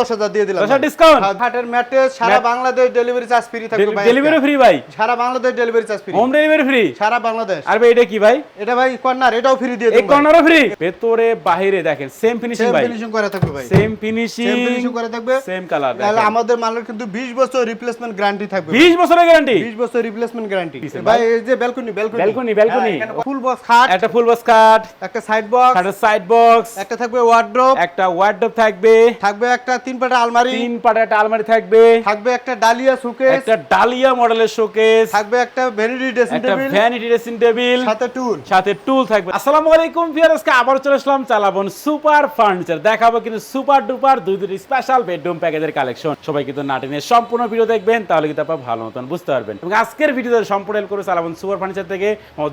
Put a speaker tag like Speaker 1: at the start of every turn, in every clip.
Speaker 1: দশ হাজার দিয়ে দিলাম
Speaker 2: দশ হাজার
Speaker 1: ভাই।
Speaker 2: discount?
Speaker 1: হ্যাঁ, খাটের ম্যাট্রেস সারা বাংলাদেশ ডেলিভারি চার্জ ফ্রি থাকবে ভাই
Speaker 2: ডেলিভারি ফ্রি ভাই?
Speaker 1: সারা Bangladesh delivery charge free
Speaker 2: home delivery free
Speaker 1: সারা বাংলাদেশ।
Speaker 2: আর ভাই এটা কি ভাই?
Speaker 1: এটা ভাই কর্নার এটাও ফ্রি দিয়ে
Speaker 2: এই কর্নারও ফ্রি ভেতরে বাইরে দেখেন সেম ফিনিশিং
Speaker 1: সেম ফিনিশিং করে থাকবে ভাই।
Speaker 2: সেম ফিনিশিং
Speaker 1: সেম ফিনিশিং করে থাকবে।
Speaker 2: সেম কালার
Speaker 1: তাহলে আমাদের মালের কিন্তু 20 বছর রিপ্লেসমেন্ট গ্যারান্টি থাকবে
Speaker 2: 20 বছরের গ্যারান্টি
Speaker 1: 20 বছর রিপ্লেসমেন্ট গ্যারান্টি ভাই এই যে ব্যালকনি ব্যালকনি। ফুল বক্স খাট।
Speaker 2: একটা ফুল বক্স কাট
Speaker 1: একটা সাইড বক্স
Speaker 2: একটা সাইড বক্স
Speaker 1: একটা থাকবে ওয়ার্ড্রপ
Speaker 2: একটা ওয়ার্ডরোব থাকবে।
Speaker 1: থাকবে একটা তিন পাটা আলমারি।
Speaker 2: তিন পাটা একটা আলমারি থাকবে।
Speaker 1: থাকবে একটা ডালিয়া সুকেস
Speaker 2: একটা ডালিয়া মডেলের শোকেস।
Speaker 1: থাকবে একটা vanity dressing table
Speaker 2: vanity dressing table
Speaker 1: সাথে টুল।
Speaker 2: সাথে টুল থাকবে। আসসালামু আলাইকুম ভিউয়ার্স আবার চলে আসলাম চালাবন সুপার ফার্নিচার দেখাবো কিন্তু সুপার ডুপার দুই দুটি স্পেশাল বেডরুম প্যাকেজের কালেকশন সবাই কিন্তু নাটিনে সম্পূর্ণ ভিডিও দেখবেন তাহলে কিন্তু আপনারা ভালো মতন বুঝতে পারবেন। এবং আজকের ভিডিওতে সম্পূর্ণ help করে চালাবন সুপার ফার্নিচার থেকে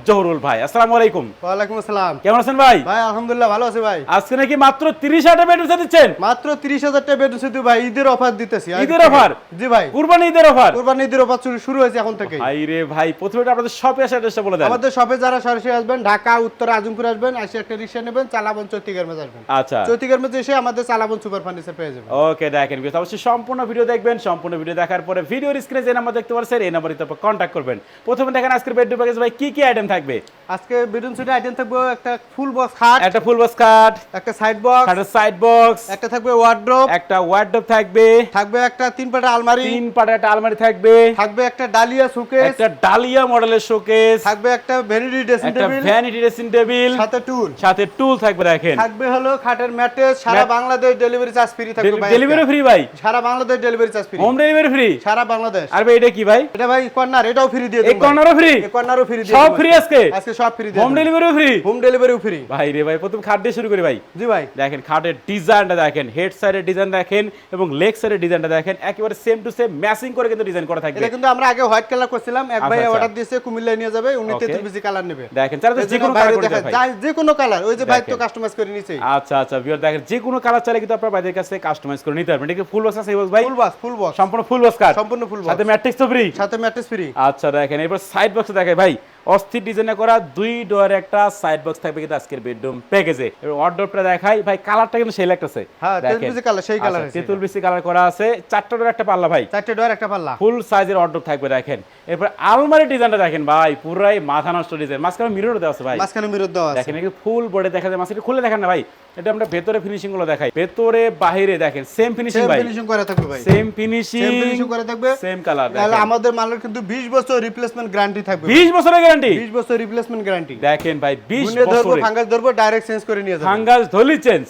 Speaker 2: জহরুল ভাই। আসসালামু আলাইকুম।
Speaker 1: ওয়ালাইকুম আসসালাম।
Speaker 2: কেমন আছেন ভাই?
Speaker 1: ভাই আলহামদুলিল্লাহ ভালো আছি ভাই।
Speaker 2: আজকে নাকি মাত্র তিরিশ হাজার বেডরুম দিচ্ছেন?
Speaker 1: মাত্র 30000 টাকা বেড ভাই ঈদের অফার দিতেছি।
Speaker 2: ঈদের offer?
Speaker 1: জি ভাই।
Speaker 2: কুরবানি ঈদের অফার
Speaker 1: কুরবানি ঈদের অফার শুরু- শুরু হয়েছে এখন থেকে
Speaker 2: ভাই রে ভাই প্রথমে আপনাদের শপে আসার চেষ্টা বলে দেন।
Speaker 1: আমাদের শপে যারা সরাসরি আসবেন ঢাকা উত্তর আজমপুর আসবেন এসে একটা রিক্সা নেবেন চালাবন চৈতিকার মেজ আসবেন।
Speaker 2: আচ্ছা।
Speaker 1: চৈতিকার মেজ এসে আমাদের চালাবন সুপার ফার্নিচার পেয়ে যাবেন।
Speaker 2: ওকে দেখেন বিকজ অবশ্যই সম্পূর্ণ ভিডিও দেখবেন সম্পূর্ণ ভিডিও দেখার পরে ভিডিওর স্ক্রিনে যে নাম্বার দেখতে পাচ্ছেন এই নাম্বারে তারপর কন্ট্যাক্ট করবেন। প্রথমে দেখেন আজকের বেডরুম প্যাকেজ ভাই কি কি আইটেম থাকবে?
Speaker 1: আজকে বেডরুম সেটে আইটেম থাকবে একটা ফুল বক্স খাট
Speaker 2: একটা ফুল বক্স কাট
Speaker 1: একটা সাইড বক্স
Speaker 2: একটা সাইড বক্স
Speaker 1: একটা থাকবে ওয়ার্ড্রপ
Speaker 2: একটা ওয়ার্ডরোব থাকবে।
Speaker 1: থাকবে একটা তিন পাটা আলমারি।
Speaker 2: তিন পাটা একটা আলমারি থাকবে।
Speaker 1: থাকবে একটা ডালিয়া সুকেস
Speaker 2: একটা ডালিয়া মডেলের শোকেস
Speaker 1: থাকবে একটা ভ্যানিটি ড্রেসিং
Speaker 2: একটা
Speaker 1: টেবিল
Speaker 2: ভ্যানিটি ড্রেসিং টেবিল
Speaker 1: সাথে টুল
Speaker 2: সাথে টুল থাকবে দেখেন।
Speaker 1: থাকবে হলো খাটের ম্যাট্রেস সারা বাংলাদেশ ডেলিভারি চার্জ ফ্রি থাকবে ভাই
Speaker 2: ডেলিভারি ফ্রি ভাই?
Speaker 1: সারা Bangladesh delivery charge free
Speaker 2: home delivery free
Speaker 1: সারা বাংলাদেশ।
Speaker 2: আর ভাই এটা কি ভাই?
Speaker 1: এটা ভাই কর্নার এটাও ফ্রি দিয়ে দেব এই
Speaker 2: কর্নারও ফ্রি
Speaker 1: এই কর্নারও ফ্রি দিয়ে
Speaker 2: সব ফ্রি আজকে?
Speaker 1: আজকে সব ফ্রি দিয়ে
Speaker 2: হোম ডেলিভারিও ফ্রি
Speaker 1: হোম ডেলিভারিও ফ্রি
Speaker 2: ভাই রে ভাই প্রথম খাট দিয়ে শুরু করি ভাই।
Speaker 1: জি ভাই।
Speaker 2: দেখেন খাটের ডিজাইনটা দেখেন হেড সাইডের ডিজাইন দেখেন এবং লেগ সাইডের ডিজাইনটা দেখেন একেবারে সেম টু সেম ম্যাচিং করে কিন্তু ডিজাইন করা থাকবে।
Speaker 1: এটা কিন্তু আমরা আগে হোয়াইট কালার করছিলাম এক ভাই
Speaker 2: আচ্ছা, আচ্ছা।
Speaker 1: অর্ডার দিয়েছে কুমিল্লায় নিয়ে যাবে উনি
Speaker 2: Okay.
Speaker 1: তেতুল বিসি কালার নেবে।
Speaker 2: দেখেন চাইলে তো যে কোনো কালার করে
Speaker 1: দেখা
Speaker 2: ভাই
Speaker 1: যে কোনো কালার ওই যে ভাই তো কাস্টমাইজ করে নিছে।
Speaker 2: আচ্ছা আচ্ছা ভিউয়ার দেখেন যে কোনো কালার চাইলে কিন্তু আপনার বাইরের কাছে কাস্টমাইজ করে নিতে পারবেন। এটা কি ফুল বক্স আছে ভাই?
Speaker 1: ফুল বক্স ফুল বক্স
Speaker 2: সম্পূর্ণ ফুল বক্স কাট
Speaker 1: সম্পূর্ণ ফুল
Speaker 2: সাথে
Speaker 1: বক্স
Speaker 2: ম্যাট্রিক্স তো ফ্রি
Speaker 1: সাথে ম্যাট্রেস ফ্রি
Speaker 2: আচ্ছা দেখেন এবার সাইড বক্স দেখে ভাই। অস্থির ডিজাইনে করা দুই ডোয়ার একটা সাইড বক্স থাকবে কিন্তু আজকের বেডরুম প্যাকেজে এবং ওয়ার্ডরোবটা দেখাই। ভাই কালারটা কিন্তু সেই লাগতেছে।
Speaker 1: হ্যাঁ,
Speaker 2: দেখেন।
Speaker 1: তেতুল বিসি সেই
Speaker 2: আচ্ছা,
Speaker 1: আছে
Speaker 2: তেতুল বিসি কালার করা আছে। চারটা ডোর একটা পাল্লা ভাই।
Speaker 1: চারটে ডোর একটা পাল্লা।
Speaker 2: ফুল সাইজের অর্ডার থাকবে দেখেন। এরপর আলমারি ডিজাইনটা দেখেন ভাই পুরাই মাথা নষ্ট ডিজাইন মাঝখানে মিরর দেওয়া আছে ভাই।
Speaker 1: মাঝখানে মিরর দেওয়া আছে।
Speaker 2: দেখেন ফুল বোর্ডে দেখা যায় মাঝখানে খুলে দেখেন না ভাই। এটা আমরা ভেতরে ফিনিশিংগুলো দেখাই। ভেতরে বাইরে দেখেন সেম ফিনিশিং ভাই।
Speaker 1: ফিনিশিং করে থাকবে ভাই।
Speaker 2: সেম ফিনিশিং
Speaker 1: সেম ফিনিশিং করে থাকবে।
Speaker 2: সেম কালার
Speaker 1: তাহলে আমাদের মালের কিন্তু 20 বছর রিপ্লেসমেন্ট গ্যারান্টি থাকবে
Speaker 2: 20 বছরের গ্যারান্টি
Speaker 1: 20 বছর রিপ্লেসমেন্ট গ্যারান্টি
Speaker 2: দেখেন ভাই 20
Speaker 1: গুনে ধরবো ফাঙ্গাস ধরবো ডাইরেক্ট চেঞ্জ করে নিয়ে যাব।
Speaker 2: ফাঙ্গাস ধলি চেঞ্জ।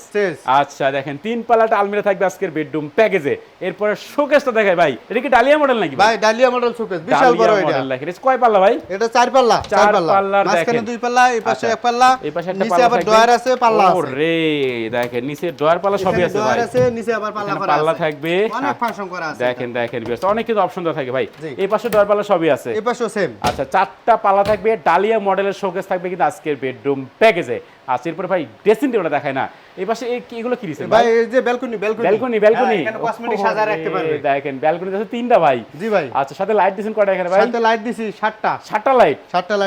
Speaker 2: আচ্ছা দেখেন তিন পাল্লাটা আলমিরা থাকবে আজকের বেডরুম প্যাকেজে এরপরে শোকেসটা দেখাই ভাই। এটা কি ডালিয়া মডেল নাকি
Speaker 1: ভাই ডালিয়া মডেল শোকেস বিশাল বড় এটা।
Speaker 2: মডেল দেখেন এটা কয় পাল্লা ভাই?
Speaker 1: এটা চার পাল্লা
Speaker 2: চার
Speaker 1: পাল্লা। মাঝখানে দুই পাল্লা এই পাশে
Speaker 2: আচ্ছা।
Speaker 1: এক পাল্লা
Speaker 2: এই পাশে একটা পাল্লা
Speaker 1: নিচে
Speaker 2: আবার।
Speaker 1: ডয়ার আছে পাল্লা আছে।
Speaker 2: ওরে দেখেন নিচে ডয়ার পাল্লা সবই আছে ভাই।
Speaker 1: আছে নিচে আবার পাল্লা করা
Speaker 2: পাল্লা থাকবে।
Speaker 1: অনেক ফাংশন করা আছে।
Speaker 2: দেখেন দেখেন বেশ অনেক কিছু অপশন দেওয়া থাকে ভাই। এই পাশে ডয়ার পাল্লা সবই আছে।
Speaker 1: এই পাশেও সেম
Speaker 2: আচ্ছা চারটা পাল্লা থাকবে ডালিয়া মডেলের শোকেস থাকবে কিন্তু আজকের বেডরুম প্যাকেজে আচ্ছা এরপরে ভাই ড্রেসিং টেবিলটা দেখায় না। এই পাশে এগুলো কি
Speaker 1: ভাই? এই যে ব্যালকনি ব্যালকনি।
Speaker 2: Balcony balcony.
Speaker 1: এখানে কসমেটিক সাজা রাখতে পারবে।
Speaker 2: দেখেন ব্যালকনি আছে তিনটা ভাই।
Speaker 1: জি ভাই।
Speaker 2: আচ্ছা সাথে লাইট দিছেন কয়টা এখানে ভাই?
Speaker 1: সাথে লাইট দিছি
Speaker 2: লাইট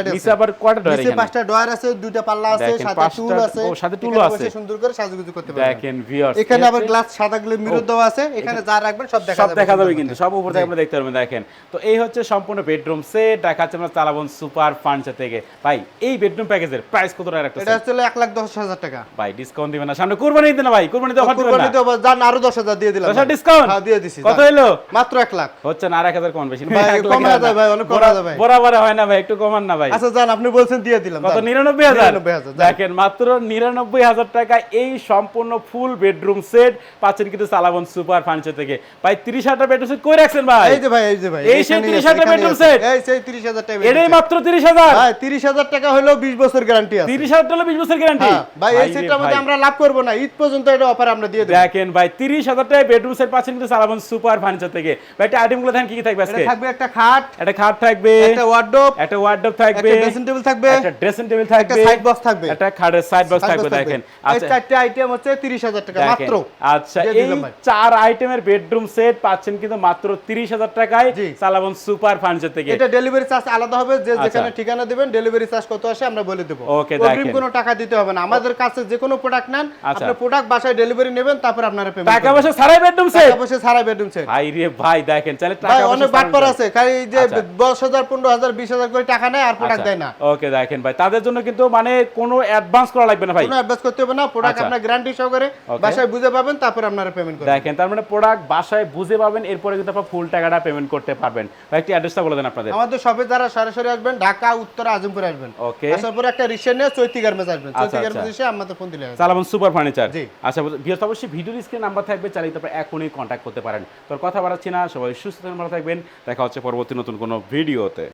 Speaker 1: লাইট
Speaker 2: নিচে
Speaker 1: আছে।
Speaker 2: আবার কয়টা ডয়ার
Speaker 1: নিচে পাঁচটা ডয়ার আছে দুইটা পাল্লা আছে সাথে টুল আছে।
Speaker 2: ও, সাথে
Speaker 1: এখানে
Speaker 2: আছে।
Speaker 1: সুন্দর করে সাজুগুজু করতে পারবেন।
Speaker 2: দেখেন ভিউয়ার্স
Speaker 1: এখানে আবার গ্লাস সাদা গুলো মিরর দেওয়া আছে। এখানে যা রাখবেন সব দেখা
Speaker 2: সব
Speaker 1: যাবে।
Speaker 2: দেখা যাবে কিন্তু সব উপর থেকে আমরা দেখতে পারবেন দেখেন। তো এই হচ্ছে সম্পূর্ণ বেডরুম সেট দেখাচ্ছে আমরা চালাবন সুপার ফার্নিচার থেকে। ভাই এই বেডরুম প্যাকেজের প্রাইস কত টাকা
Speaker 1: এটা
Speaker 2: রাখতেছেন
Speaker 1: হলো এক লাখ দশ হাজার টাকা
Speaker 2: ভাই ডিসকাউন্ট দিবেন না সামনে কুরবানি দিন ভাই কুরবানি অফার দিবেন
Speaker 1: কুরবানি
Speaker 2: না
Speaker 1: তো জান আরও দশ হাজার দিয়ে দিলাম
Speaker 2: দশ হাজার
Speaker 1: ভাই।
Speaker 2: discount?
Speaker 1: হ্যাঁ দিয়ে দিছি
Speaker 2: কত। হলো
Speaker 1: মাত্র এক লাখ
Speaker 2: হচ্ছে না আর এক হাজার কম বেশি
Speaker 1: ভাই, কম
Speaker 2: না।
Speaker 1: ভাই, অনেক কম যায় ভাই।
Speaker 2: বরাবর হয় না ভাই একটু কমান না ভাই
Speaker 1: আচ্ছা জান আপনি বলছেন দিয়ে দিলাম
Speaker 2: কত
Speaker 1: যান।
Speaker 2: নিরানব্বই হাজার
Speaker 1: 99,000,
Speaker 2: দেখেন মাত্র নিরানব্বই হাজার টাকা এই সম্পূর্ণ ফুল বেডরুম সেট পাচ্ছেন কিন্তু চালাবন সুপার ফার্নিচার থেকে ভাই তিরিশ হাজার বেডরুম সেট কই রাখছেন ভাই
Speaker 1: এই যে ভাই এই যে ভাই
Speaker 2: এই সেই
Speaker 1: এখানেই
Speaker 2: 30,000
Speaker 1: আছে, এখানেই
Speaker 2: bedroom
Speaker 1: আছে।
Speaker 2: set?
Speaker 1: এই সেই 30,000 টাকা
Speaker 2: এটাই মাত্র তিরিশ হাজার
Speaker 1: ভাই 30,000 টাকা হলো 20 বছর গ্যারান্টি আছে
Speaker 2: তিরিশ হাজার টাকা বিশ বছর গ্যারান্টি
Speaker 1: হ্যাঁ, ভাই এই সেটটার মধ্যে আমরা লাভ করব না। ঈদ পর্যন্ত এটা অফার আমরা দিয়ে দেব।
Speaker 2: দেখেন ভাই তিরিশ হাজার বেডরুম সেট পাচ্ছেন কিন্তু চালাবন সুপার ফার্নিচার থেকে। ভাই একটা আইটেমগুলো দেখেন কি কি থাকবে আজকে?
Speaker 1: থাকবে একটা খাট
Speaker 2: একটা খাট থাকবে
Speaker 1: একটা ওয়ার্ডরোব
Speaker 2: একটা ওয়ার্ডরোব থাকবে
Speaker 1: একটা ড্রেসিং টেবিল থাকবে
Speaker 2: একটা ড্রেসিং টেবিল
Speaker 1: একটা সাইড বক্স থাকবে।
Speaker 2: একটা খাটের সাইড বক্স থাকবে দেখেন। আচ্ছা।
Speaker 1: চারটে আইটেম হচ্ছে 30,000 টাকা মাত্র।
Speaker 2: আচ্ছা এই চার আইটেমের বেডরুম সেট পাচ্ছেন কিন্তু মাত্র তিরিশ হাজার টাকায়
Speaker 1: জি।
Speaker 2: চালাবন সুপার ফার্নিচার থেকে।
Speaker 1: এটা ডেলিভারি চার্জ আলাদা হবে যে
Speaker 2: আচ্ছা।
Speaker 1: যেখানে ঠিকানা দিবেন ডেলিভারি চার্জ কত আসে আমরা বলে দেব।
Speaker 2: দেখেন।
Speaker 1: কোনো টাকা দিতে হবে না। আমাদের কাছে যে কোনো প্রোডাক্ট নেন
Speaker 2: আচ্ছা।
Speaker 1: আপনি প্রোডাক্ট বাসায় ডেলিভারি নেবেন তারপর আপনারা পেমেন্ট
Speaker 2: টাকা পয়সা ছাড়াই বেডরুম সেট
Speaker 1: টাকা পয়সা ছাড়া বেডরুম সেট
Speaker 2: ভাই রে ভাই দেখেন তাহলে টাকা
Speaker 1: ভাই অনেক বাটপার আছে খালি যে
Speaker 2: আচ্ছা।
Speaker 1: দশ হাজার পনেরো হাজার বিশ হাজার করে টাকা নেয় আর প্রোডাক্ট
Speaker 2: আচ্ছা,
Speaker 1: দেয় না।
Speaker 2: ওকে দেখেন ভাই তাদের জন্য কিন্তু মানে কোনো অ্যাডভান্স করা লাগবে না ভাই।
Speaker 1: কোনো অ্যাডভান্স করতে হবে না প্রোডাক্ট। আপনার গ্যারান্টি সহকারে. বাসায় বুঝে পাবেন তারপর আপনারা পেমেন্ট করবেন।
Speaker 2: দেখেন তার মানে প্রোডাক্ট বাসায় বুঝে পাবেন এরপরে কিন্তু আপনার ফুল টাকাটা পেমেন্ট করতে পারবেন। ভাই একটি অ্যাড্রেসটা বলে দেন আপনাদের।
Speaker 1: আমাদের শপে যারা সরাসরি আসবেন ঢাকা উত্তর আজমপুর আসবেন।
Speaker 2: ওকে
Speaker 1: আসার পরে একটা রিক্সা নিয়ে চৈতি গার্মেন্টস আসবেন।
Speaker 2: আচ্ছা, আচ্ছা।
Speaker 1: এসে আমাদের ফোন দিলে হবে।
Speaker 2: চালাবন সুপার ফার্নিচার
Speaker 1: জি।
Speaker 2: আচ্ছা অবশ্যই ভিডিওর স্ক্রিনে নাম্বার থাকবে চালিয়ে তারপর এখনই কন্ট্যাক্ট করতে পারেন তোর কথা বাড়াচ্ছি না সবাই সুস্থ থাকবেন ভালো থাকবেন দেখা হচ্ছে পরবর্তী নতুন কোনো ভিডিওতে